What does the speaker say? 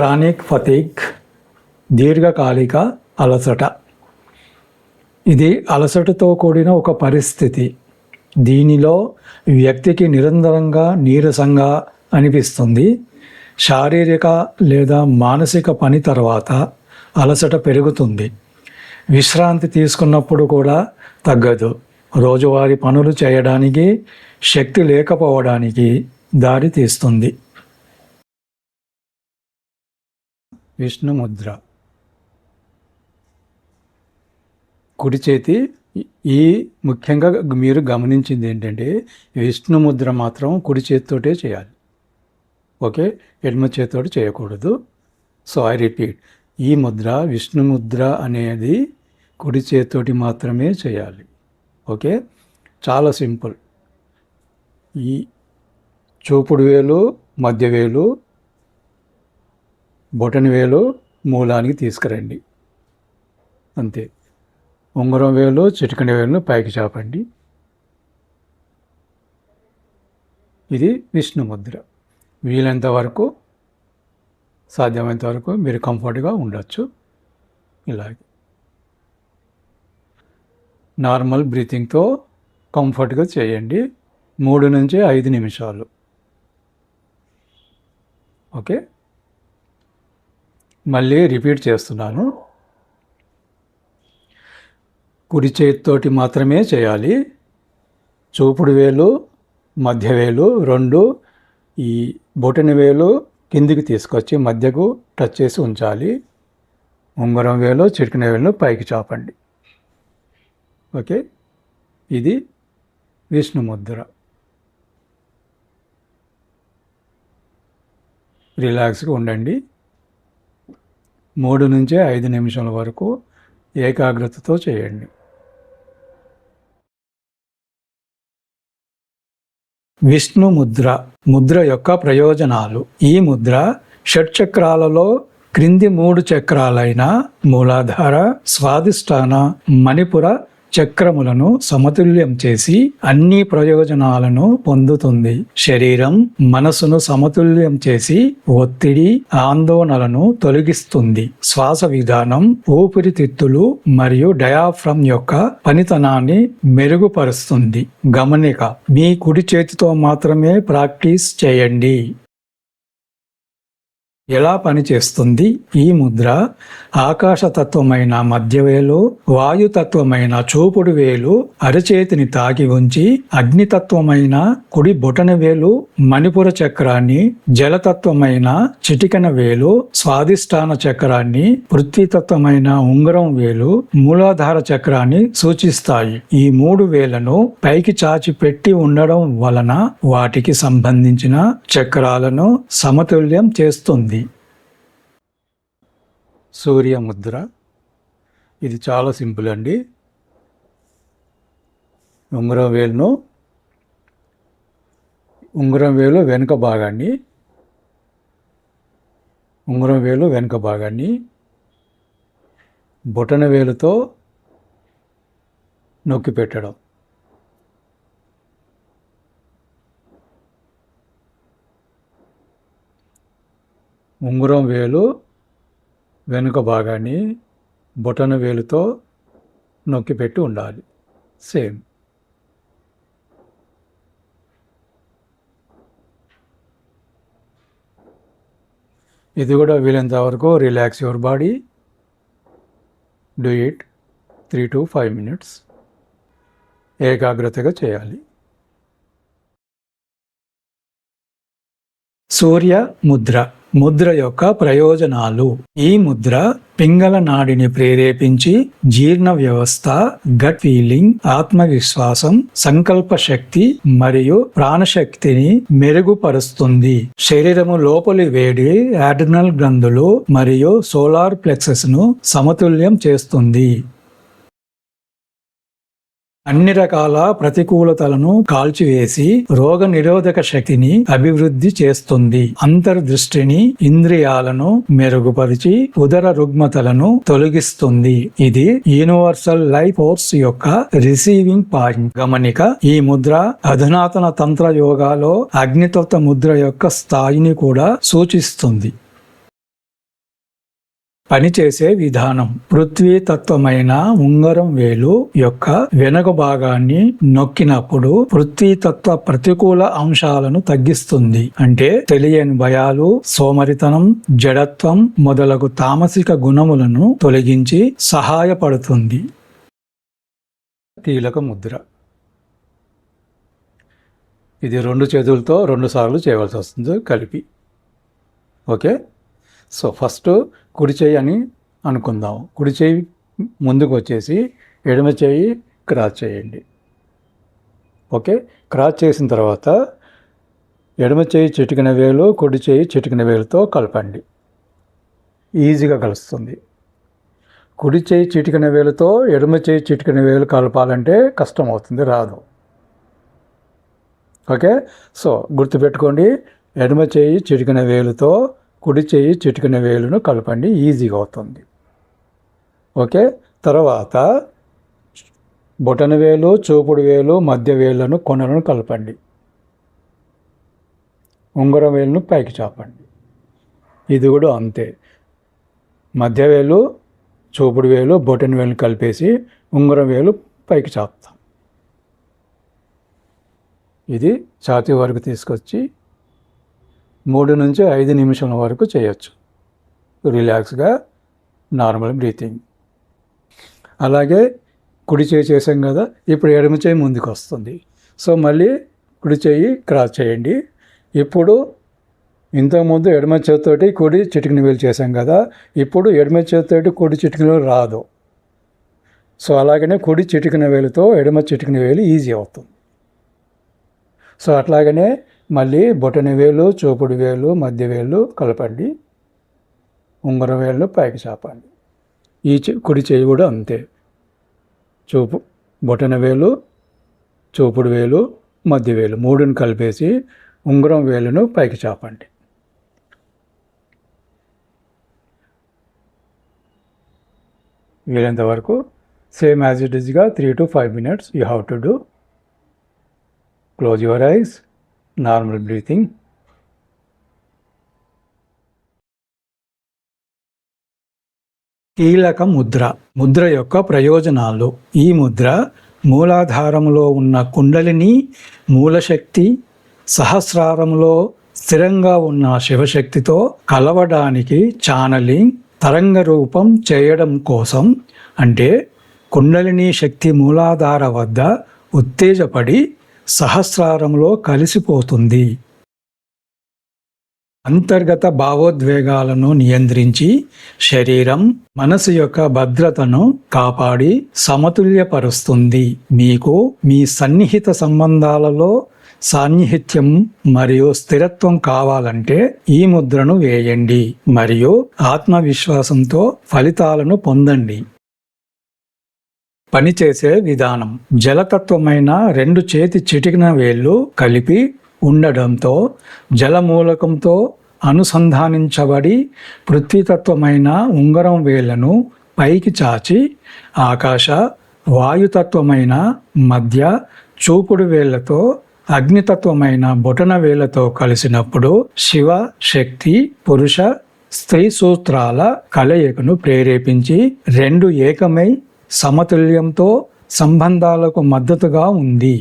Chronic ఫతీక్ దీర్ఘకాలిక అలసట ఇది అలసటతో కూడిన ఒక పరిస్థితి దీనిలో వ్యక్తికి నిరంతరంగా నీరసంగా అనిపిస్తుంది. శారీరక లేదా మానసిక పని తర్వాత అలసట పెరుగుతుంది. విశ్రాంతి తీసుకున్నప్పుడు కూడా తగ్గదు. రోజువారీ పనులు చేయడానికి శక్తి లేకపోవడానికి దారి తీస్తుంది విష్ణుముద్ర. కుడి చేతి ఈ ముఖ్యంగా మీరు గమనించింది ఏంటంటే విష్ణుముద్ర మాత్రం కుడి చేతితోటే చేయాలి. ఓకే? ఎడమ చేతితోటి చేయకూడదు. So I repeat. ఈ ముద్ర విష్ణుముద్ర అనేది కుడి చేతితోటి మాత్రమే చేయాలి. ఓకే? చాలా సింపుల్. ఈ చూపుడు వేలు మధ్య వేలు బొటన్ వేలు మూలానికి తీసుకురండి. అంతే. ఉంగరం వేలు చిటికని వేలును పైకి చాపండి. ఇది విష్ణు ముద్ర. వీలైనంత వరకు సాధ్యమైనంత వరకు మీరు కంఫర్ట్గా ఉండొచ్చు. ఇలాగే. నార్మల్ బ్రీతింగ్తో కంఫర్ట్గా చేయండి. మూడు నుంచి ఐదు నిమిషాలు. ఓకే? మళ్ళీ రిపీట్ చేస్తున్నాను. కుడి చేతితోటి మాత్రమే చేయాలి. చూపుడు వేలు మధ్య వేలు రెండు ఈ బొటని వేలు కిందికి తీసుకొచ్చి మధ్యకు టచ్ చేసి ఉంచాలి. ఉంగరం వేలు చిటికిన వేలు పైకి చాపండి. ఓకే? ఇది విష్ణు ముద్ర. రిలాక్స్గా ఉండండి. మూడు నుంచి ఐదు నిమిషాల వరకు ఏకాగ్రతతో చేయండి. విష్ణు ముద్ర ముద్ర యొక్క ప్రయోజనాలు. ఈ ముద్ర షట్చక్రాలలో క్రింది మూడు చక్రాలైన మూలాధార స్వాదిష్టాన మణిపుర చక్రములను సమతుల్యం చేసి అన్ని ప్రయోజనాలను పొందుతుంది. శరీరం మనసును సమతుల్యం చేసి ఒత్తిడి ఆందోళనలను తొలగిస్తుంది. శ్వాస విధానం ఊపిరితిత్తులు మరియు డయాఫ్రమ్ యొక్క పనితనాన్ని మెరుగుపరుస్తుంది. గమనిక మీ కుడి చేతితో మాత్రమే ప్రాక్టీస్ చేయండి. ఎలా పనిచేస్తుంది? ఈ ముద్ర ఆకాశతత్వమైన మధ్యవేలు వాయుతత్వమైన చూపుడు వేలు అరచేతిని తాకి ఉంచి అగ్నితత్వమైన కుడి బొటన వేలు మణిపుర చక్రాన్ని జలతత్వమైన చిటికన వేలు స్వాదిష్టాన చక్రాన్ని పృథ్వీతత్వమైన ఉంగరం వేలు మూలాధార చక్రాన్ని సూచిస్తాయి. ఈ మూడు వేలను పైకి చాచి పెట్టి ఉండడం వలన వాటికి సంబంధించిన చక్రాలను సమతుల్యం చేస్తుంది. సూర్య ముద్ర ఇది చాలా సింపుల్ అండి. ఉంగరం వేలును ఉంగరం వేలు వెనుక భాగాన్ని. ఉంగరం వేలు వెనుక భాగాన్ని. బొటన వేలుతో నొక్కి పెట్టడం. ఉంగరం వేలు వెనుక భాగాన్ని బొటన వేలుతో నొక్కి పెట్టి ఉండాలి. సేమ్ ఇది కూడా వీలైనంత వరకు relax your body do it three to five minutes ఏకాగ్రతగా చేయాలి. సూర్య ముద్ర. ముద్ర యొక్క ప్రయోజనాలు. ఈ ముద్ర పింగళ నాడిని ప్రేరేపించి జీర్ణ వ్యవస్థ గట్ ఫీలింగ్ ఆత్మవిశ్వాసం సంకల్ప శక్తి మరియు ప్రాణశక్తిని మెరుగుపరుస్తుంది. శరీరము లోపలి వేడి యాడ్రినల్ గ్రంథులు మరియు సోలార్ ప్లెక్సెస్ను సమతుల్యం చేస్తుంది. అన్ని రకాల ప్రతికూలతలను కాల్చివేసి రోగ నిరోధక శక్తిని అభివృద్ధి చేస్తుంది. అంతర్దృష్టిని ఇంద్రియాలను మెరుగుపరిచి ఉదర రుగ్మతలను తొలగిస్తుంది. ఇది యూనివర్సల్ లైఫ్ ఫోర్స్ యొక్క రిసీవింగ్ పాయింట్. గమనిక ఈ ముద్ర అధునాతన తంత్ర యోగాలో అగ్నితత్వ ముద్ర యొక్క స్థాయిని కూడా సూచిస్తుంది. పనిచేసే విధానం. పృథ్వీ తత్వమైన ఉంగరం వేలు యొక్క వెనక భాగాన్ని నొక్కినప్పుడు పృథ్వీ తత్వ ప్రతికూల అంశాలను తగ్గిస్తుంది. అంటే తెలియని భయాలు సోమరితనం జడత్వం మొదలగు తామసిక గుణములను తొలగించి సహాయపడుతుంది. కీలక ముద్ర. ఇది రెండు చేతులతో రెండు సార్లు చేయవలసి వస్తుంది కలిపి. ఓకే? సో ఫస్ట్ కుడి చేయి అని అనుకుందాం. కుడి చేయి ముందుకు వచ్చేసి ఎడమ చేయి క్రాస్ చేయండి. ఓకే? క్రాస్ చేసిన తర్వాత ఎడమ చేయి చిటికిన వేలు కుడి చేయి చిటికిన వేలుతో కలపండి. ఈజీగా కలుస్తుంది. కుడి చేయి చిటికిన వేలుతో ఎడమ చేయి చిటికిన వేలు కలపాలంటే కష్టం అవుతుంది రాదు. ఓకే? సో గుర్తుపెట్టుకోండి ఎడమ చేయి చిటికిన వేలుతో కుడి చేయి చిటికిన వేలును కలపండి ఈజీగా అవుతుంది. ఓకే? తర్వాత బొటన వేలు చూపుడు వేలు మధ్య వేళ్ళను కొనలను కలపండి. ఉంగరం వేలును పైకి చాపండి. ఇది కూడా అంతే. మధ్య వేలు చూపుడు వేలు బొటన వేలు కలిపేసి ఉంగరం వేలు పైకి చాపుతాం. ఇది ఛాతీ వరకు తీసుకొచ్చి మూడు నుంచి ఐదు నిమిషాల వరకు చేయొచ్చు. రిలాక్స్గా నార్మల్ బ్రీతింగ్. అలాగే కుడి చేయి చేసాం కదా ఇప్పుడు ఎడమ చేయి ముందుకు వస్తుంది సో మళ్ళీ కుడి చేయి క్రాస్ చేయండి. ఇప్పుడు ఇంతకుముందు ఎడమ చేతితోటి కుడి చిటికిన వేలు చేసాం కదా ఇప్పుడు ఎడమ చేతితోటి కుడి చిటికిన రాదు. సో అలాగనే కుడి చిటికిన వేలుతో ఎడమ చిటికిన వేలు ఈజీ అవుతుంది. సో అట్లాగనే మళ్ళీ బొటన వేలు చూపుడు వేలు మధ్య వేలు కలపండి. ఉంగరం వేలు పైకి చాపండి. ఈ కుడి చేయి కూడా అంతే. చూపు బొటన వేలు చూపుడు వేలు మధ్య వేలు మూడుని కలిపేసి ఉంగరం వేలును పైకి చాపండి. వీలైనంత వరకు సేమ్ యాజ్ ఇట్ ఈస్గా three to five minutes you have to do. Close your eyes. Normal breathing కీలక ముద్ర. ముద్ర యొక్క ప్రయోజనాలు. ఈ ముద్ర మూలాధారంలో ఉన్న కుండలిని మూలశక్తి సహస్రారంలో స్థిరంగా ఉన్న శివశక్తితో కలవడానికి ఛానలింగ్ తరంగ రూపం చేయడం కోసం అంటే కుండలిని శక్తి మూలాధార వద్ద ఉత్తేజపడి సహస్రారంలో కలిసిపోతుంది. అంతర్గత భావోద్వేగాలను నియంత్రించి శరీరం మనసు యొక్క భద్రతను కాపాడి సమతుల్యపరుస్తుంది. మీకు మీ సన్నిహిత సంబంధాలలో సాన్నిహిత్యం మరియు స్థిరత్వం కావాలంటే ఈ ముద్రను వేయండి మరియు ఆత్మవిశ్వాసంతో ఫలితాలను పొందండి. పనిచేసే విధానం. జలతత్వమైన రెండు చేతి చిటికిన వేళ్ళు కలిపి ఉండడంతో జలమూలకంతో అనుసంధానించబడి పృథ్వీతత్వమైన ఉంగరం వేళ్ళను పైకి చాచి ఆకాశ వాయుతత్వమైన మధ్య చూపుడు వేళ్ళతో అగ్నితత్వమైన బొటన వేళ్ళతో కలిసినప్పుడు శివ శక్తి పురుష స్త్రీ సూత్రాల కలయికను ప్రేరేపించి రెండు ఏకమై సమతుల్యంతో సంబంధాలకు మద్దతుగా ఉంది.